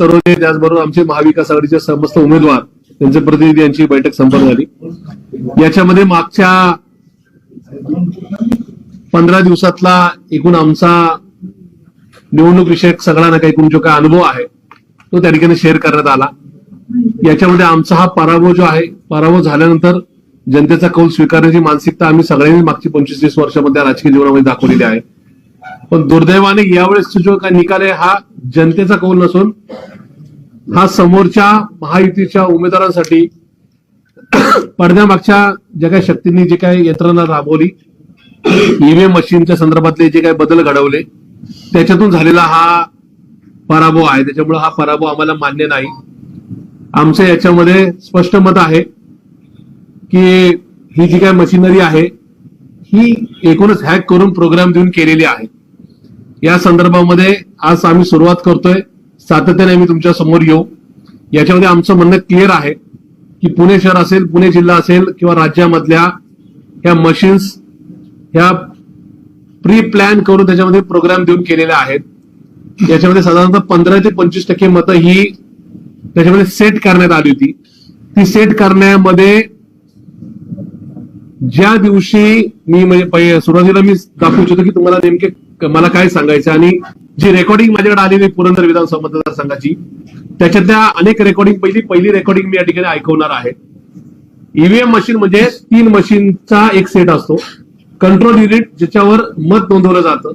तरुण त्याचबरोबर आमचे महाविकास आघाडीचे समस्त उमेदवार त्यांचे प्रतिनिधी यांची बैठक संपन्न झाली. याच्यामध्ये मागच्या पंधरा दिवसातला एकूण आमचा निवडणूक विषयक सगळ्यांना काही तुमचा जो काय अनुभव आहे तो त्या ठिकाणी शेअर करण्यात आला. याच्यामध्ये आमचा हा पराभव जो आहे पराभव झाल्यानंतर जनतेचा कौल स्वीकारण्याची मानसिकता आम्ही सगळ्यांनी मागची पंचवीस तीस वर्षामध्ये राजकीय जीवनामध्ये दाखवलेली आहे. पण दुर्दैवाने यावेळेस जो काय निकाल आहे हा जनतेचा कौल नसून हा समोरच्या महायुतीच्या उमेदवारांसाठी पडद्यामागच्या ज्या काही शक्तींनी जे काही यंत्रणा राबवली ईव्हीएम मशीनच्या संदर्भातले जे काही बदल घडवले त्याच्यातून झालेला हा पराभव आहे. त्याच्यामुळे हा पराभव आम्हाला मान्य नाही. आमचं याच्यामध्ये स्पष्ट मत आहे की ही जी काय मशिनरी आहे ही एकूणच हॅक करून प्रोग्राम देऊन केलेली आहे. या संदर्भामध्ये आज आम्ही सुरुवात करतोय. सातत्याने आम्ही तुमच्यासमोर येऊ. याच्यामध्ये आमचं म्हणणं क्लिअर आहे की पुणे शहर असेल पुणे जिल्हा असेल किंवा राज्यामधल्या ह्या मशीन्स ह्या प्री प्लॅन करून त्याच्यामध्ये प्रोग्राम देऊन केलेल्या आहेत. याच्यामध्ये साधारणतः पंधरा ते पंचवीस टक्के मतं ही त्याच्यामध्ये सेट करण्यात आली होती. ती सेट करण्यामध्ये ज्या दिवशी मी म्हणजे पहि- सुरुवातीला मी दाखवू इच्छितो की तुम्हाला नेमके मला काय सांगायचं आणि जी रेकॉर्डिंग माझ्याकडे आलेली पुरंदर विधानसभा मतदारसंघाची त्याच्यातल्या अनेक रेकॉर्डिंग पहिली पहिली रेकॉर्डिंग मी या ठिकाणी ऐकवणार आहे. ईव्हीएम मशीन म्हणजे तीन मशीनचा एक सेट असतो. कंट्रोल युनिट ज्याच्यावर मत नोंदवलं जातं.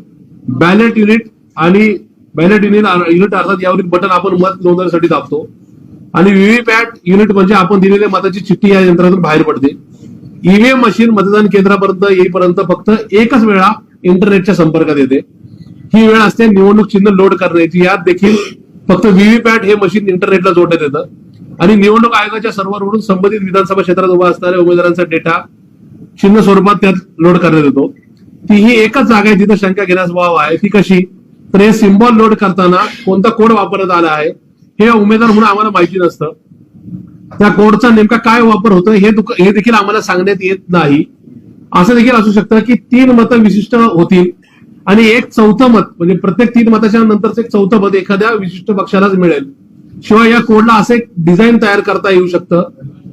बॅलेट युनिट आणि बॅलेट युनिट युनिट अर्थात यावरील बटन आपण मत नोंदवण्यासाठी दाबतो. आणि व्हीव्हीपॅट युनिट म्हणजे आपण दिलेल्या मताची चिठ्ठी या यंत्रातून बाहेर पडते. ईव्हीएम मशीन मतदान केंद्रापर्यंत येईपर्यंत फक्त एकच वेळा इंटरनेटच्या संपर्कात येते. ही वेळ असते निवडणूक चिन्ह लोड करण्याची. यात देखील फक्त व्हीव्हीपॅट हे मशीन इंटरनेटला जोडण्यात येतं. आणि निवडणूक आयोगाच्या सर्व्हरवरून संबंधित विधानसभा क्षेत्रात उभा असणाऱ्या उमेदवारांचा डेटा चिन्ह स्वरूपात त्यात लोड करण्यात येतो. ती ही एकच जागा आहे जिथं शंका घेण्यास वाव आहे. ती कशी? तर हे सिम्बॉल लोड करताना कोणता कोड वापरण्यात आला आहे हे उमेदवार म्हणून आम्हाला माहिती नसतं. त्या कोडचा नेमका काय वापर होतो हे हे देखील आम्हाला सांगण्यात येत नाही. असं देखील असू शकतं की तीन मतं विशिष्ट होतील. आणि एक चौथं मत म्हणजे प्रत्येक तीन मताच्या नंतरच एक चौथं मत एखाद्या विशिष्ट पक्षालाच मिळेल. शिवाय या कोडला असं एक डिझाईन तयार करता येऊ शकतं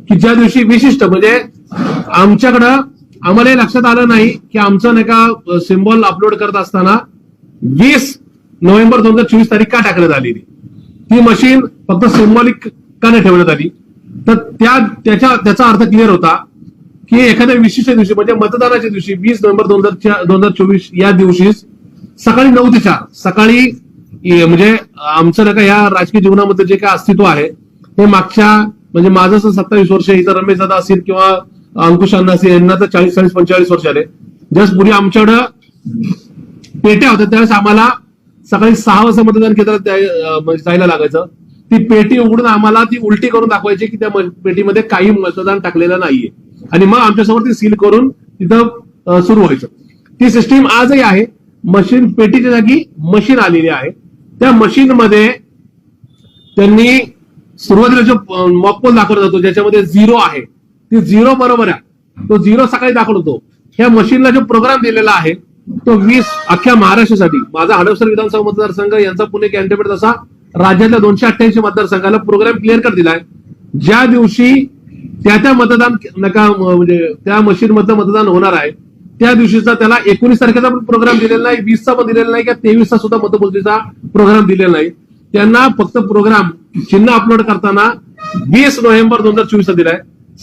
की ज्या दिवशी विशिष्ट म्हणजे आमच्याकडं आम्हाला लक्षात आलं नाही की आमचं नाही का सिम्बॉल अपलोड करत असताना वीस नोव्हेंबर दोन हजार चोवीस तारीख का टाकण्यात आलेली ती मशीन फक्त सिम्बॉलिक का नाही ठेवण्यात आली. तर त्या त्याच्या त्याचा अर्थ क्लिअर होता. की एखाद्या विशिष्ट दिवशी म्हणजे मतदानाच्या दिवशी वीस नोव्हेंबर दोन हजार दोन हजार चोवीस या दिवशी सकाळी नऊ ते चार सकाळी म्हणजे आमचं ना का या राजकीय जीवनामध्ये जे काय अस्तित्व आहे हे मागच्या म्हणजे माझं असं सत्तावीस वर्ष इतर रमेश दादा असतील किंवा अंकुश अण्णा असेल यांना तर चाळीस चाळीस पंचेचाळीस वर्ष आले. जस्ट पूर्वी आमच्याकडं पेट्या होत्या त्यावेळेस आम्हाला सकाळी सहा वाजता मतदान केंद्रात म्हणजे जायला लागायचं. ती पेटी उघडून आम्हाला ती उलटी करून दाखवायची की त्या पेटीमध्ये काही मतदान टाकलेलं नाहीये. आणि मग आमच्यासमोर ती सील करून तिथं सुरू व्हायचं. ती सिस्टीम आजही आहे. मशीन पेटीच्या जागी मशीन आलेली आहे. त्या मशीन मध्ये त्यांनी सुरुवातीला जो मॉकपोल दाखवला जातो ज्याच्यामध्ये झिरो आहे ती झिरो बरोबर आहे. तो झिरो सकाळी दाखवतो ह्या मशीनला जो प्रोग्राम दिलेला आहे तो वीस अख्ख्या महाराष्ट्रासाठी माझा हडपसर विधानसभा मतदारसंघ यांचा पुणे कॅन्डिडेट असा राज्यातल्या दोनशे अठ्ठ्याऐंशी मतदारसंघाला प्रोग्राम क्लिअर कर दिलाय. ज्या दिवशी त्या त्या मतदान नका म्हणजे त्या मशीन मधलं मतदान होणार आहे. त्या दिवशीचा त्याला एकोणीस तारखेचा पण प्रोग्राम दिलेला नाही वीसचा पण दिलेला नाही किंवा तेवीसचा सुद्धा मतमोजणीचा प्रोग्राम दिलेला नाही. त्यांना फक्त प्रोग्राम चिन्ह अपलोड करताना वीस नोव्हेंबर दोन हजार चोवीसचा दिलाय.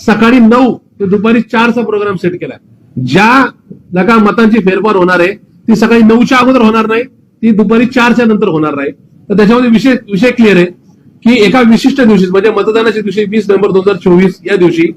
सकाळी नऊ ते दुपारी चारचा प्रोग्राम सेट केलाय. ज्या नका मतांची फेरफार होणार आहे ती सकाळी नऊच्या अगोदर होणार नाही ती दुपारी चारच्या नंतर होणार नाही. तर त्याच्यामध्ये विषय विषय क्लिअर आहे. की एका विशिष्ट दिवशी म्हणजे मतदानाच्या दिवशी वीस नोव्हेंबर दोन हजार चोवीस या दिवशी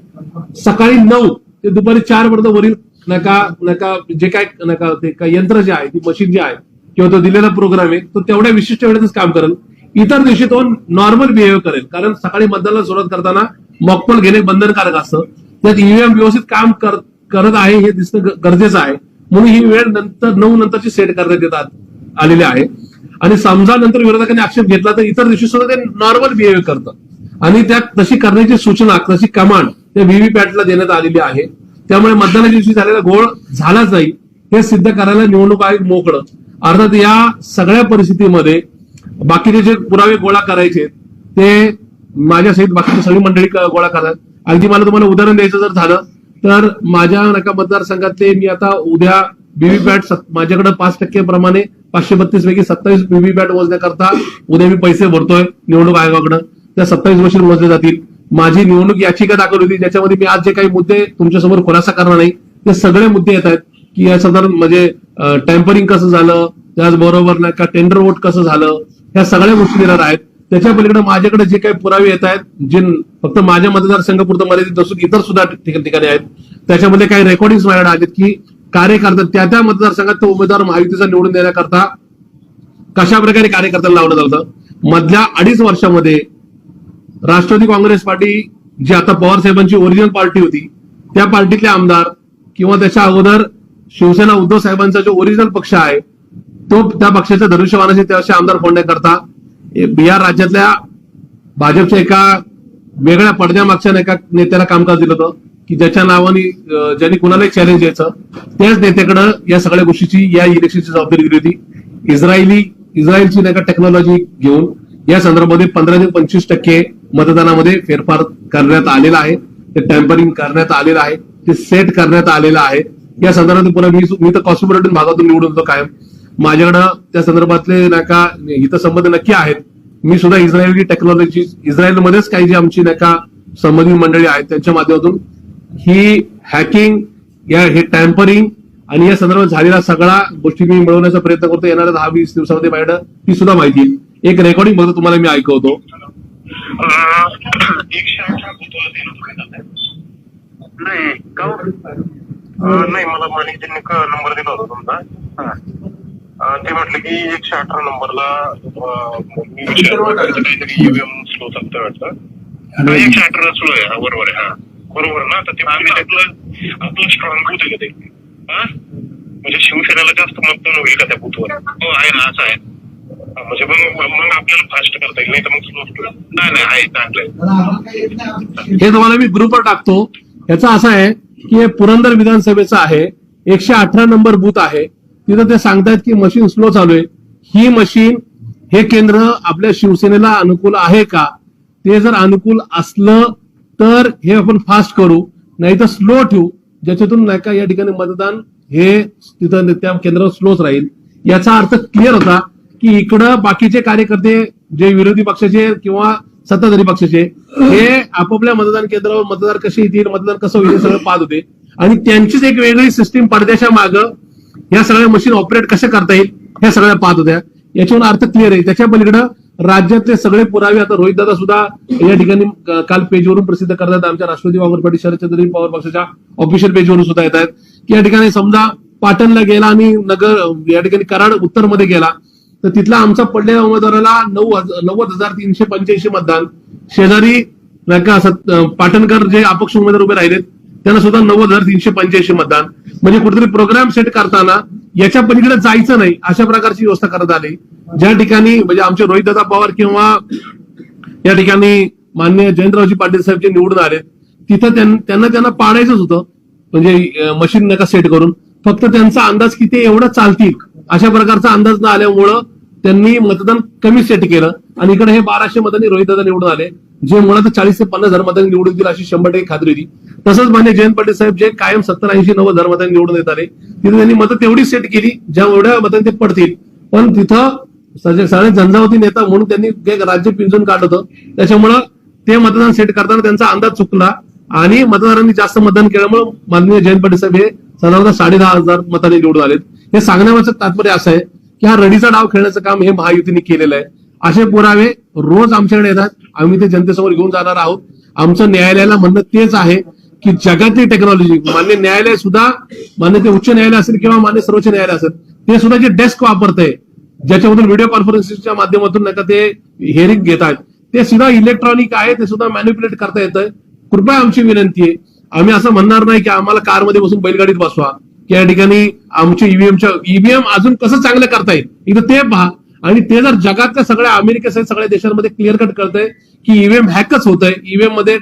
सकाळी नऊ ते दुपारी चार पर्यंत वरील नका नका जे काय नका ते काय यंत्र जे आहे ती मशीन जे आहे किंवा तो दिलेला प्रोग्राम आहे तो तेवढ्या विशिष्ट वेळेतच काम करेल. इतर दिवशी तो नॉर्मल बिहेव्ह करेल. कारण सकाळी मतदानाला सुरुवात करताना मॉकपोल घेणे बंधनकारक असतं. त्यात ईव्हीएम व्यवस्थित काम कर- करत आहे हे दिसणं गरजेचं आहे. म्हणून ही वेळ नंतर नऊ नंतरची सेट करण्यात येतात आलेली आहे. आणि समजा नंतर विरोधकांनी आक्षेप घेतला तर इतर दिवशी सुद्धा ते नॉर्मल बिहेव्हिअर करतं आणि त्यात तशी करण्याची सूचना तशी कमांड त्या व्हीव्हीपॅटला देण्यात आलेली आहे. त्यामुळे मतदानाच्या दिवशी झालेला घोळ झालाच नाही. हे सिद्ध करायला निवडणूक आयोग मोकळं. अर्थात या सगळ्या परिस्थितीमध्ये बाकीचे जे पुरावे गोळा करायचे ते माझ्या सहित बाकीची सगळी मंडळी गोळा करतात. अगदी मला तुम्हाला उदाहरण द्यायचं जर झालं तर माझ्या नका मतदारसंघातले मी आता उद्या व्हीव्हीपॅट माझ्याकडे पाच टक्के प्रमाणे पाचशे बत्तीस पैकी सत्तावीस व्हीव्हीपॅट मोजण्याकरता उद्या मी पैसे भरतोय निवडणूक आयोगाकडे. त्या सत्तावीस मशीन मोजले जातील. माझी निवडणूक याचिका दाखल होती ज्याच्यामध्ये मी आज जे काही मुद्दे तुमच्यासमोर खुलासा करणार नाही ते सगळे मुद्दे येत आहेत की या साधारण म्हणजे टॅम्परिंग कसं झालं त्याचबरोबर नाही का टेंडर वोट कसं झालं ह्या सगळ्या गोष्टी येणार आहेत. त्याच्या पलीकडे माझ्याकडे जे काही पुरावे येत आहेत जे फक्त माझ्या मतदारसंघापुरतं मर्यादित नसून इतर सुद्धा ठिकाणी आहेत त्याच्यामध्ये काही रेकॉर्डिंग माझ्याकडे आहेत की कार्यकर्ता त्या त्या मतदारसंघात तो उमेदवार महायुतीचा निवडून देण्याकरता कशा प्रकारे कार्यकर्त्यांना लावलं जातं मधल्या अडीच वर्षामध्ये राष्ट्रवादी काँग्रेस पार्टी जी आता पवार साहेबांची ओरिजिनल पार्टी होती त्या पार्टीतले आमदार किंवा त्याच्या अगोदर शिवसेना उद्धव साहेबांचा जो ओरिजिनल पक्ष आहे तो त्या पक्षाच्या धनुष्यवानाचे त्याचे आमदार फोडण्याकरता बिहार राज्यातल्या भाजपच्या एका वेगळ्या पडद्यामागच्या एका नेत्याला कामकाज दिलं होतं. की ज्याच्या नावाने ज्यांनी कुणालाही चॅलेंज द्यायचं त्याच नेत्याकडं या सगळ्या गोष्टीची या इलेक्शनची जबाबदारी दिली होती. इस्रायली इस्रायलची नाही का टेक्नॉलॉजी घेऊन या संदर्भामध्ये पंधरा ते पंचवीस टक्के मतदानामध्ये फेरफार करण्यात आलेला आहे. ते टॅम्परिंग करण्यात आलेलं आहे. ते सेट करण्यात आलेलं आहे. या संदर्भात पुन्हा मी मी तर कॉस्मोपॉलिटन भागातून निवडून होतो कायम. माझ्याकडं त्या संदर्भातले नाही का हितसंबंध नक्की आहेत. मी सुद्धा इस्रायली टेक्नॉलॉजी इस्रायलमध्येच काही जी आमची नाही का संबंधित मंडळी आहेत त्यांच्या माध्यमातून ही हॅकिंग या हे टॅम्परिंग आणि या संदर्भात झालेला सगळा गोष्टी मी मिळवण्याचा प्रयत्न करतो. येणाऱ्या दहा वीस दिवसामध्ये माझ्याकडे ती सुद्धा माहिती. एक रेकॉर्डिंग बघतो तुम्हाला मी ऐकवतो? नाही का नाही मला माणिक त्यांनी नंबर दिला होता तुमचा. ते म्हटलं की एकशे अठरा नंबरला काहीतरी ईव्हीएम स्लो चालतं वाटतं. हा, एकशे अठरा स्लो आहे हा बरोबर आहे हा. बरोबर ना? तर ते आम्ही आपलं आपलं स्ट्रॉंग बूथ आहे का ते? हा? म्हणजे शिवसेनेला जास्त मतदान होईल का त्या बुथवर हो आहे ना असं आहे. हा, म्हणजे मग मग आपल्याला फास्ट करता येईल नाही तर मग स्लो नाही नाही आहे चांगलं हे तुम्हाला मी ग्रुपवर टाकतो. याचा असा आहे की हे पुरंदर विधानसभेचं आहे. एकशे अठरा नंबर बूथ आहे. तिथं ते सांगतायत की मशीन स्लो चालू आहे. ही मशीन हे केंद्र आपल्या शिवसेनेला अनुकूल आहे का? ते जर अनुकूल असलं तर हे आपण फास्ट करू नाही तर स्लो ठेवू. ज्याच्यातून नाही का या ठिकाणी मतदान हे तिथं त्या केंद्रावर स्लोच राहील. याचा अर्थ क्लिअर होता की इकडं बाकीचे कार्यकर्ते जे विरोधी पक्षाचे किंवा सत्ताधारी पक्षाचे हे आपापल्या मतदान केंद्रावर मतदार कसे येतील मतदान कसं होईल हे सगळं पाहत होते. आणि त्यांचीच एक वेगळी सिस्टीम पडद्याच्या मागं या सगळ्या मशीन ऑपरेट कशा करता येईल हे सगळ्या पाहत होत्या. याच्यावर अर्थ क्लिअर आहे. त्याच्या पलीकडं राज्यातले सगळे पुरावे आता रोहित दादा सुद्धा या ठिकाणी काल पेजवरून प्रसिद्ध करतात. आमच्या राष्ट्रवादी काँग्रेस पार्टी शरदचंद्र पवार पक्षाच्या ऑफिशियल पेजवरून सुद्धा येत आहेत. की या ठिकाणी समजा पाटणला गेला आणि नगर या ठिकाणी कराड उत्तरमध्ये गेला तर तिथला आमचा पडलेल्या उमेदवाराला नऊ नव्वद हजार तीनशे पंच्याऐंशी मतदान. शेजारी नाही का पाटणकर जे अपक्ष उमेदवार उभे राहिलेत त्यांना सुद्धा नव्वद हजार तीनशे पंच्याऐंशी मतदान. म्हणजे कुठेतरी प्रोग्राम सेट करताना याच्या पलीकडे जायचं नाही अशा प्रकारची व्यवस्था करण्यात आली. ज्या ठिकाणी म्हणजे आमचे रोहितदादा पवार किंवा या ठिकाणी मान्य जयंतरावजी पाटील साहेब जे निवडून आले तिथं त्यांना त्यांना पाडायचंच होतं. म्हणजे मशीन नका सेट करून. फक्त त्यांचा अंदाज किती एवढं चालतील. अशा प्रकारचा अंदाज न आल्यामुळं त्यांनी मतदान कमी सेट केलं. आणि इकडे हे बाराशे मतांनी रोहितदादा निवडून आले. जे मुळात चाळीस ते पन्नास धर्मातांनी निवडून दिली अशी शंभर टक्के खात्री होती. तसंच मान्य जयंत पाटील साहेब जे कायम सत्तर ऐंशी नव्वद धर्मातांनी निवडून येत आले तिथे त्यांनी मतं तेवढी सेट केली ज्या एवढ्या मतांनी ते पडतील. पण तिथं सगळे झंझावती नेता म्हणून त्यांनी एक राज्य पिंजून काढलं होतं त्याच्यामुळं ते मतदान सेट करताना त्यांचा अंदाज चुकला आणि मतदारांनी जास्त मतदान केल्यामुळे माननीय जयंत पाटील साहेब हे साधारणतः साडे दहा हजार मतांनी निवडून आलेत. हे सांगण्याचं तात्पर्य असं आहे की हा रडीचा डाव खेळण्याचं काम हे महायुतीने केलेलं आहे. असे पुरावे रोज आमच्याकडे येतात. आम्ही ते जनतेसमोर घेऊन जाणार आहोत. आमचं न्यायालयाला म्हणणं तेच आहे की जगातली टेक्नॉलॉजी मान्य न्यायालय सुद्धा मान्य ते उच्च न्यायालय असेल किंवा मान्य सर्वोच्च न्यायालय असेल ते सुद्धा जे डेस्क वापरतंय ज्याच्यामधून व्हिडिओ कॉन्फरन्सिंगच्या माध्यमातून नाही का ते हिअरिंग घेत आहेत ते सुद्धा इलेक्ट्रॉनिक आहे ते सुद्धा मॅन्युप्युलेट करता येतं कृपया आमची विनंती आहे आम्ही असं म्हणणार नाही की आम्हाला कारमध्ये बसून बैलगाडीत बसवा या ठिकाणी आमच्या ईव्हीएमच्या ईव्हीएम अजून कसं चांगलं करता येईल. इथं ते पहा आणि ते जर जगातल्या सगळ्या अमेरिकेसह सगळ्या देशांमध्ये क्लिअर कट करतंय की ईव्हीएम हॅकच होत आहे ईव्हीएममध्ये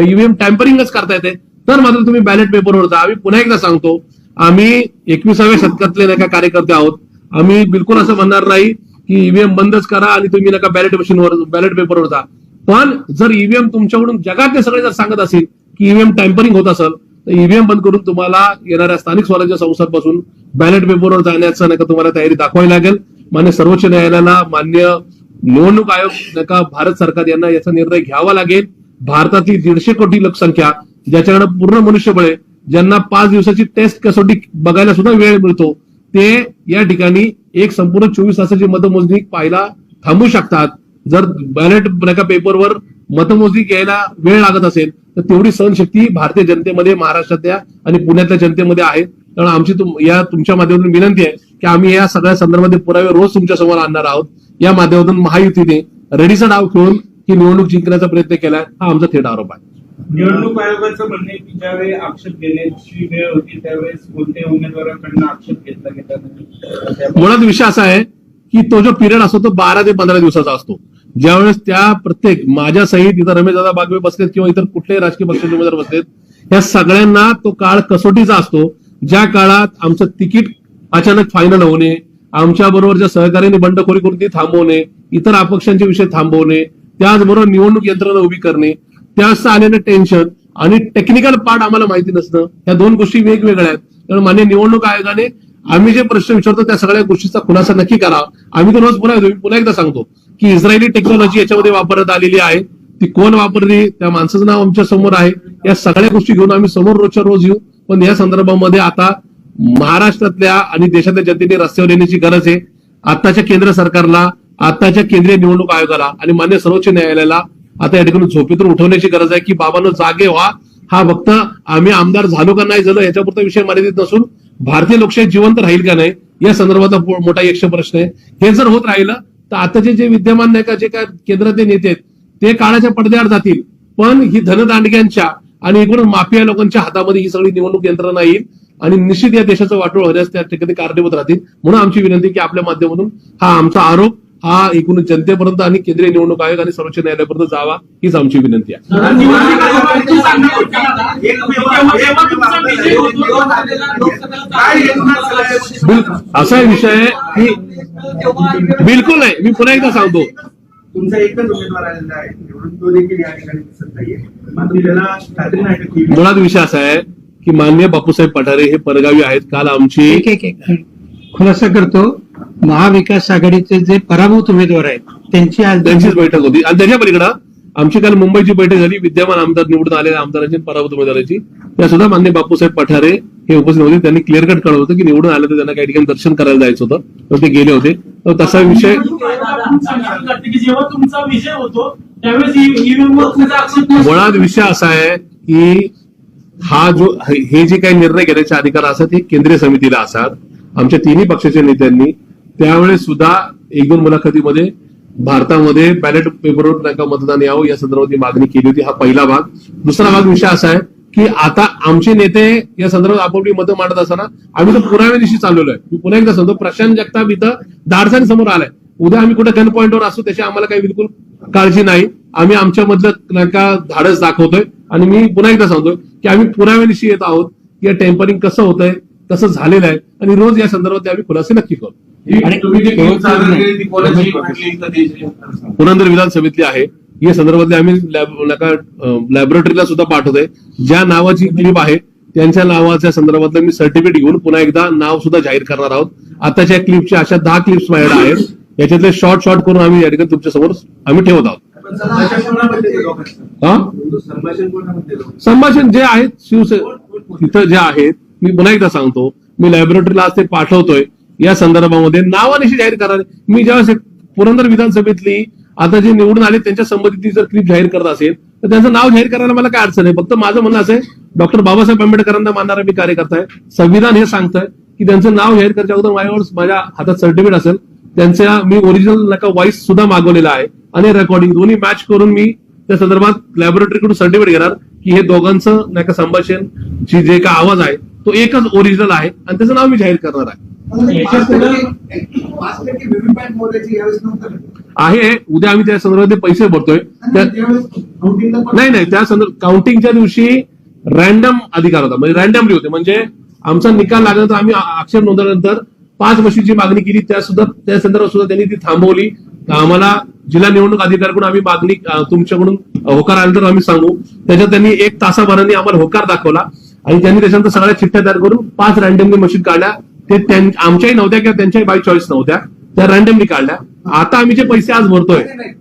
ईव्हीएम टॅम्परिंगच करता येते तर मात्र तुम्ही बॅलेट पेपरवर जा. आम्ही पुन्हा एकदा सांगतो आम्ही एकविसाव्या शतकातले नाही कार्यकर्ते आहोत. आम्ही बिलकुल असं म्हणणार नाही की ईव्हीएम बंदच करा आणि तुम्ही नका बॅलेट मशीनवर बॅलेट पेपरवर जा. पण जर ईव्हीएम तुमच्याकडून जगातले सगळे जर सांगत असेल की ईव्हीएम टॅम्परिंग होत असेल तर ईव्हीएम बंद करून तुम्हाला येणाऱ्या स्थानिक स्वराज्य संस्थांपासून बॅलेट पेपरवर जाण्याचं नाही तुम्हाला तयारी दाखवावी लागेल. मान्य सर्वोच्च न्यायालयाला मान्य निवडणूक आयोग नका भारत सरकार यांना याचा निर्णय घ्यावा लागेल. भारतातली दीडशे कोटी लोकसंख्या ज्याच्याकडे पूर्ण मनुष्यबळ आहे ज्यांना पाच दिवसाची टेस्ट कसोटी बघायला सुद्धा वेळ मिळतो ते या ठिकाणी एक संपूर्ण चोवीस तासाची मतमोजणी पाहायला थांबू शकतात. जर बॅलेट नका पेपरवर मतमोजणी घ्यायला वेळ लागत असेल तर तेवढी सहनशक्ती भारतीय जनतेमध्ये महाराष्ट्रातल्या आणि पुण्यातल्या जनतेमध्ये आहे. त्यामुळे आमची तुम- या तुमच्या माध्यमातून विनंती आहे की आम्ही या सगळ्या संदर्भातील पुरावे रोज तुमच्यासमोर आणणार आहोत. या माध्यमातून महायुतीने रेडीचा डाव खेळून ही निवडणूक जिंकण्याचा प्रयत्न केलाय हा आमचा थेट आरोप आहे. निवडणूक आयोगाचं म्हणणं आहे की ज्यावेळी आक्षेप घेण्याची वेळ होती त्यावेळेस कोणत्याही उमेदवाराकडनं आक्षेप घेतला गेला नाही. मुळात विषय असा आहे की तो जो पिरियड असतो तो बारा ते पंधरा दिवसाचा असतो. ज्यावेळेस त्या प्रत्येक माझ्या सहित इथं रमेशदादा बागवे बसलेत किंवा इतर कुठल्याही राजकीय पक्षाचे उमेदवार बसलेत या सगळ्यांना तो काळ कसोटीचा असतो. ज्या काळात आमचं तिकीट अचानक फायनल होणे आमच्या बरोबर ज्या सहकार्याने बंडखोरी करून ती थांबवणे इतर अपक्षांचे विषय थांबवणे त्याचबरोबर निवडणूक यंत्रणा उभी करणे त्यावेळेस आलेलं टेन्शन आणि टेक्निकल पार्ट आम्हाला माहिती नसणं या दोन गोष्टी वेगवेगळ्या आहेत. त्यामुळे मान्य निवडणूक आयोगाने आम्ही जे प्रश्न विचारतो त्या सगळ्या गोष्टीचा खुलासा नक्की करावा आम्ही तर रोज पुन्हा पुन्हा एकदा सांगतो की इस्रायली टेक्नॉलॉजी याच्यामध्ये वापरण्यात आलेली आहे. ती कोण वापरली? त्या माणसाचं नाव आमच्यासमोर आहे. या सगळ्या गोष्टी घेऊन आम्ही समोर रोजच्या रोज येऊ. पण या संदर्भामध्ये आता महाराष्ट्रातल्या आणि देशातल्या जनतेने रस्त्यावर येण्याची गरज आहे. आताच्या केंद्र सरकारला आताच्या केंद्रीय निवडणूक आयोगाला आणि मान्य सर्वोच्च न्यायालयाला आता या ठिकाणी झोपेतून उठवण्याची गरज आहे की बाबांनो जागे व्हा. हा फक्त आम्ही आमदार झालो का नाही झालो याच्यापुरता विषय मर्यादित नसून भारतीय लोकशाही जिवंत राहील का नाही या संदर्भाचा मोठा यक्ष प्रश्न आहे. हे जर होत राहिलं तर आताचे जे विद्यमान नाही का जे काय केंद्रातले नेते आहेत ते काळाच्या पडद्यावर जातील. पण ही धनदांडग्यांच्या आणि एकूण माफिया लोकांच्या हातामध्ये ही सगळी निवडणूक यंत्रणा येईल. आणि निश्चित या देशाचं वाटोळ होण्यास त्या ठिकाणी कारणीभूत राहतील. म्हणून आमची विनंती की आपल्या माध्यमातून हा आमचा आरोप हा एकूण जनतेपर्यंत आणि केंद्रीय निवडणूक आयोग आणि सर्वोच्च न्यायालयापर्यंत जावा हीच आमची विनंती आहे. असा विषय आहे की बिलकुल नाही. मी पुन्हा एकदा सांगतो. तुमचा एकच उमेदवार आलेला आहे. निवडून तो देखील या ठिकाणी दिसत नाहीये. मुळात विषय असा आहे की मान्य बापूसाहेब पठारे हे परगावी आहेत. काल आमची एक एक एक. खुलासा करतो महाविकास आघाडीचे जे पराभूत उमेदवार आहेत त्यांची आज त्यांचीच बैठक होती. आणि त्याच्या पलीकडं आमची काल मुंबईची बैठक झाली. विद्यमान आमदार निवडून आलेल्या आमदारांची पराभूत उमेदवाराची. त्या सुद्धा मान्य बापूसाहेब पठारे हे उपस्थित होते. त्यांनी क्लिअर कट कळवलं होतं की निवडून आले तर त्यांना काही ठिकाणी दर्शन करायला जायचं होतं. तर ते गेले होते. तर तसा विषय की जेव्हा तुमचा विषय होतो त्यावेळेस. मुळात विषय असा आहे की हा जो हे जे काही निर्णय घेण्याचे अधिकार असतात हे केंद्रीय समितीला असतात. आमच्या तिन्ही पक्षाच्या नेत्यांनी त्यावेळेस सुद्धा एक दोन मुलाखतीमध्ये भारतामध्ये बॅलेट पेपरवर नका मतदान यावं या संदर्भात मागणी केली होती हा पहिला भाग. दुसरा भाग विषय असा आहे की आता आमचे नेते या संदर्भात आपापली मतं मांडत असताना आम्ही तर पुराव्यानिशी चाललेलो आहे. मी पुन्हा एकदा सांगतो प्रशांत जगताप इथं दाडसाने समोर आलाय. उद्या आम्ही कुठे गन पॉईंटवर असू त्याची आम्हाला काही बिलकुल काळजी नाही. आम्ही आमच्या मधलं नाही का धाडस दाखवतोय. आणि मी पुन्हा एकदा सांगतोय की आम्ही पुराव्यानिशी येत आहोत या टेम्परिंग कसं होतंय कसं झालेलं आहे आणि रोज या संदर्भात आम्ही खुलासे नक्की करू. पुरंदर विधानसभेतली आहे. या संदर्भातले आम्ही लॅबोरेटरीला सुद्धा पाठवतोय. ज्या नावाची क्लिप आहे त्यांच्या नावाच्या संदर्भातलं मी सर्टिफिकेट घेऊन पुन्हा एकदा नाव सुद्धा जाहीर करणार आहोत. आताच्या क्लिपच्या अशा दहा क्लिप्स माझ्याकडे आहेत. याच्यातले शॉर्ट शॉर्ट करून आम्ही या ठिकाणी तुमच्यासमोर आम्ही ठेवत आहोत. संभाषण? हा? जे आहेत शिवसे तिथं जे आहेत मी पुन्हा एकदा सांगतो मी लॅबोरेटरीला आज ते पाठवतोय. या संदर्भामध्ये नावानिशी जाहीर करणार आहे. मी ज्यावेळेस पुरंदर विधानसभेतली आता जे निवडून आले त्यांच्या संबंधित जर क्लिप जाहीर करत असेल तर त्यांचं नाव जाहीर करायला मला काय अडचण आहे? फक्त माझं म्हणणं असं आहे डॉक्टर बाबासाहेब आंबेडकरांना मानणारा मी कार्यकर्ता आहे. संविधान हे सांगतंय की त्यांचं नाव जाहीर करायच्या अगोदर माझ्यावर माझ्या हातात सर्टिफिकेट असेल. त्यांच्या मी ओरिजिनल नका व्हॉइस सुद्धा मागवलेला आहे. आणि रेकॉर्डिंग दोन्ही मॅच करून मी त्या संदर्भात लॅबोरेटरीकडून सर्टिफिकेट घेणार की हे दोघांचं नाही का संभाषण जी जे का आवाज आहे तो एकच ओरिजिनल आहे आणि त्याचं नाव मी जाहीर करणार आहे. आहे उद्या आम्ही त्या संदर्भात पैसे भरतोय. नाही नाही त्या संदर्भ काउंटिंगच्या दिवशी रॅन्डम अधिकार होता. म्हणजे रॅन्डमली होते. म्हणजे आमचा निकाल लागल्यानंतर आम्ही अक्षर नोंदवल्यानंतर पाच वर्षीची मागणी केली. त्या सुद्धा त्या संदर्भात सुद्धा त्यांनी ती थांबवली. आम्हाला जिल्हा निवडणूक अधिकाऱ्याकडून आम्ही मागणी तुमच्याकडून होकार आल्यानंतर आम्ही सांगू. त्याच्यात त्यांनी एक तासाभराने आम्हाला होकार दाखवला आणि त्यांनी त्याच्यानंतर सगळ्या चिठ्ठ्या तयार करून पाच रँडमली मशीन काढल्या. ते आमच्याही नव्हत्या किंवा त्यांच्याही बाय चॉईस नव्हत्या. त्या रँडमली काढल्या. आता आम्ही जे पैसे आज भरतोय नाही,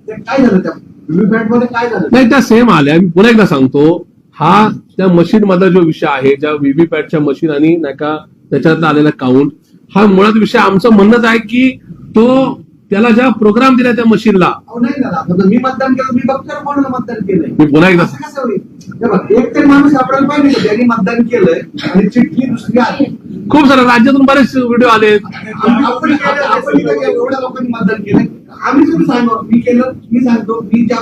त्या नाही सेम आल्या. मी पुन्हा एकदा सांगतो. हा त्या मशीन मधला जो विषय आहे ज्या व्हीव्हीपॅटच्या मशीन आणि नाही का त्याच्यातला आलेला काउंट हा मुळात विषय आमचं म्हणणंच आहे की तो त्याला ज्या प्रोग्राम दिला त्या मशीनला मी मतदान केलं मी बघतो कोणाला मतदान केलंय. मी पुन्हा एकदा एक तरी माणूस आपल्याला पाहिजे त्यांनी मतदान केलंय आणि चिठ्ठी दुसरी आली. खूप सारे राज्यातून बरेच व्हिडिओ आले. एवढ्या लोकांनी मतदान केलंय. आम्ही तुम्ही सांगू मी केलं मी सांगतो मी ज्या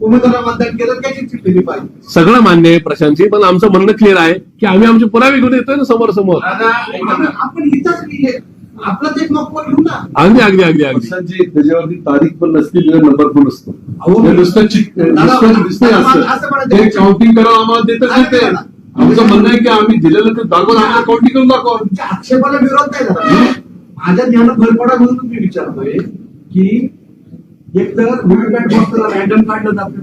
उमेदवाराला मतदान केलं त्याची चिठ्ठी दिली पाहिजे सगळं मान्य आहे प्रशांतजी पण आमचं म्हणणं क्लिअर आहे की आम्ही आमचे पुरावे घेऊन येतोय ना समोर समोर आपण आपण इथंच लिहिले आपलं ते मग घेऊ ना? अगदी अगदी अगदी अगदी. त्याच्यावरती तारीख पण नसते किंवा नंबर पण नसतो. अहो, हे नुसतं चिक- दादा, नुसतं दिसतंय दादा, असं. असं म्हणायचं. काउंटिंग करावं आम्हाला देतच काय येते करणार? आमचं म्हणणं आहे की आम्ही दिलेलं ते दाखवून आम्हाला काउंटिंग करून दाखवा. तुमच्या आक्षेपाला विरोध नाही झाला माझ्या ज्ञानात भर पडा म्हणून मी विचारतोय की एक तर व्हीव्हीपॅट बॉक्सला रॅन्डम काढलं जातं.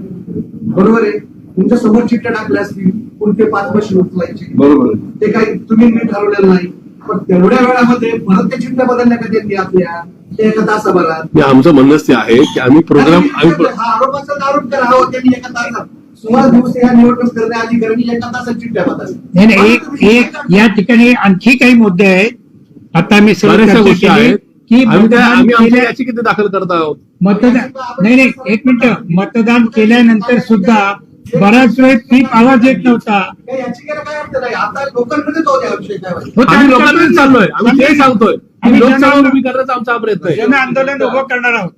बरोबर आहे? तुमच्यासमोर चिठ्ठ्या टाकल्या असतील कोणते पाच मशीन उचलायचे बरोबर आहे. ते काही तुम्ही मी ठरवलेलं नाही. पण तेवढ्या वेळामध्ये परत त्या चिठ्ठ्या बदलल्या का त्यांनी आपल्या? ते एका तासाभरात. हे आमचं म्हणणंच ते आहे की आम्ही प्रोग्राम हा आरोपाचा आरोप करा. हो त्यांनी एका तासात. सोळा दिवस या निवडणूक करण्या अधिकाऱ्यांनी एका तासात चिठ्ठ्या नाही नाही एक एक या ठिकाणी आणखी काही मुद्दे आहेत. आता मी सर्व बऱ्याचशा गोष्टी आहेत. की मतदान केल्या- याची किती दाखल करत आहोत. मतदान नाही नाही एक मिनिट. मतदान केल्यानंतर सुद्धा बराच वेळ पीक आवाज येत नव्हता. काही याचिकेला काय अर्थ नाही? आता लोकांमध्ये तो द्या विषय काय होईल. हो, लोकांपर्यंत चाललोय. आम्ही ते सांगतोय जन- उभी करण्याचा आमचा हा प्रयत्न आहे. जन आंदोलन उभं करणार आहोत.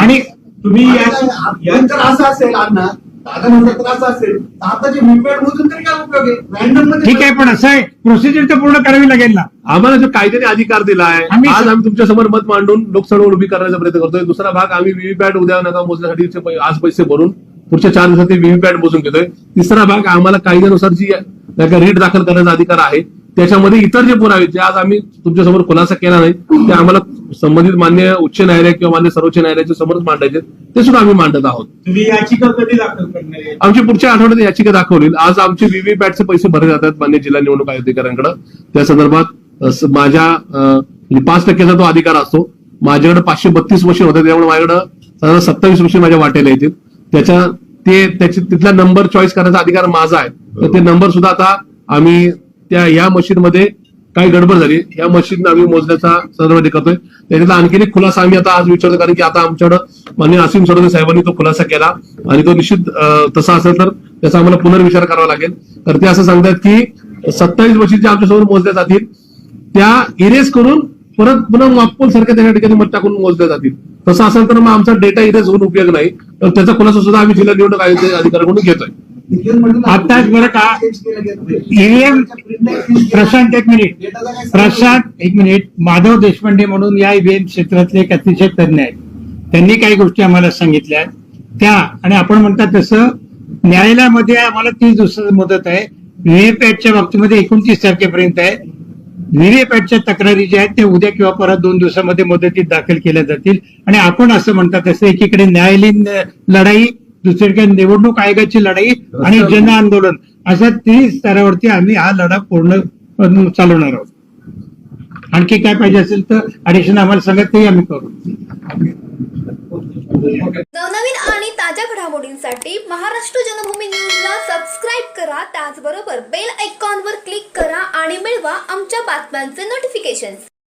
आणि तुम्ही या आपण जर असं असेल अण्णा. दादा म्हणतात तर असं असेल. तर आता जे विपेड मोजून तरी काय उपयोग आहे? रॅन्डममध्ये ठीक आहे पण असं आहे प्रोसिजर तर पूर्ण करावी लागेल ना. आम्हाला जो कायद्याने अधिकार दिला आहे आम्ही- आज आम्ही तुमच्यासमोर मत मांडून लोकसभा उभी करण्याचा प्रयत्न करतोय. दुसरा भाग आम्ही व्हीव्हीपॅट उद्या नका मोजण्यासाठी आज पैसे भरून पुढच्या चार दिवसात ते व्हीव्हीपॅट मोजून घेतोय. तिसरा भाग आम्हाला कायद्यानुसार जी रीट दाखल करण्याचा अधिकार आहे त्याच्यामध्ये इतर जे पुरावे जे आज आम्ही तुमच्यासमोर खुलासा केला नाही ते आम्हाला संबंधित मान्य उच्च न्यायालय किंवा मान्य सर्वोच्च न्यायालयाच्या समोरच मांडायचे ते सुद्धा आम्ही मांडत आहोत. तुम्ही याचिका कधी दाखल आमची पुढच्या आठवड्यात याचिका दाखवली. आज आमचे व्हीव्हीपॅटचे पैसे भरले जातात मान्य जिल्हा निवडणूक अधिकाऱ्यांकडे त्या संदर्भात माझ्या म्हणजे पाच टक्क्याचा तो अधिकार असतो. माझ्याकडे पाचशे बत्तीस मशीन होते त्यामुळे माझ्याकडे सत्तावीस मशीन माझ्या वाटेला येतील. त्याच्या ते त्याची तिथला नंबर चॉईस करण्याचा अधिकार माझा आहे. तर ते नंबर सुद्धा आता आम्ही त्या या मशीन मध्ये काय गडबड झाली. या मशीन आम्ही मोजण्याचा संदर्भ करतोय त्याच्यातला आणखीन एक खुलासा आम्ही आता आज विचारतो. कारण की आता आमच्याकडं मान्य असीम सरोदे साहेबांनी तो खुलासा केला आणि तो निश्चित तसा असेल तर त्याचा आम्हाला पुनर्विचार करावा लागेल. तर ते असं सांगतात की सत्तावीस मशीन ज्या आमच्यासमोर मोजल्या जातील त्या इरेज करून परत पुन्हा मापकोल सारख्या त्या ठिकाणी मत टाकून मोजल्या जातील. तसं असेल तर मग आमचा डेटा इथेच होऊन उपयोग नाही. तर त्याचा खुलासा सुद्धा आम्ही जिल्हा निवडणूक आयोग अधिकाऱ्याकडून घेतोय. आता बरं का, ईव्हीएम प्रशांत एक मिनिट. प्रशांत एक मिनिट. माधव देशपांडे म्हणून या ईव्हीएम क्षेत्रातले एक अतिशय तज्ञ आहेत. त्यांनी काही गोष्टी आम्हाला सांगितल्या. त्या आणि आपण म्हणतात तसं न्यायालयामध्ये आम्हाला तीस दिवसाची मुदत आहे. व्हीव्हीपॅटच्या बाबतीमध्ये एकोणतीस तारखेपर्यंत आहे. व्हीव्हीपॅटच्या तक्रारी ज्या आहेत त्या उद्या किंवा परत दोन दिवसामध्ये मुदतीत दाखल केल्या जातील. आणि आपण असं म्हणतात तसं एकीकडे न्यायालयीन लढाई दुसरीकडे निवडणूक आयोगाची लढाई आणि जन आंदोलन. अशा तिन्ही स्तरावरती आम्ही हा लढा पूर्ण चालवणार आहोत. आणखी काय पाहिजे असेल तर ऍडिशन आम्हाला सांगत ते आम्ही करू. नवनवीन आणि ताज्या घडामोडींसाठी महाराष्ट्र जनभूमी न्यूजला सबस्क्राईब करा त्याचबरोबर बेल आयकॉनवर क्लिक करा आणि मिळवा आमच्या बातम्यांचे नोटिफिकेशन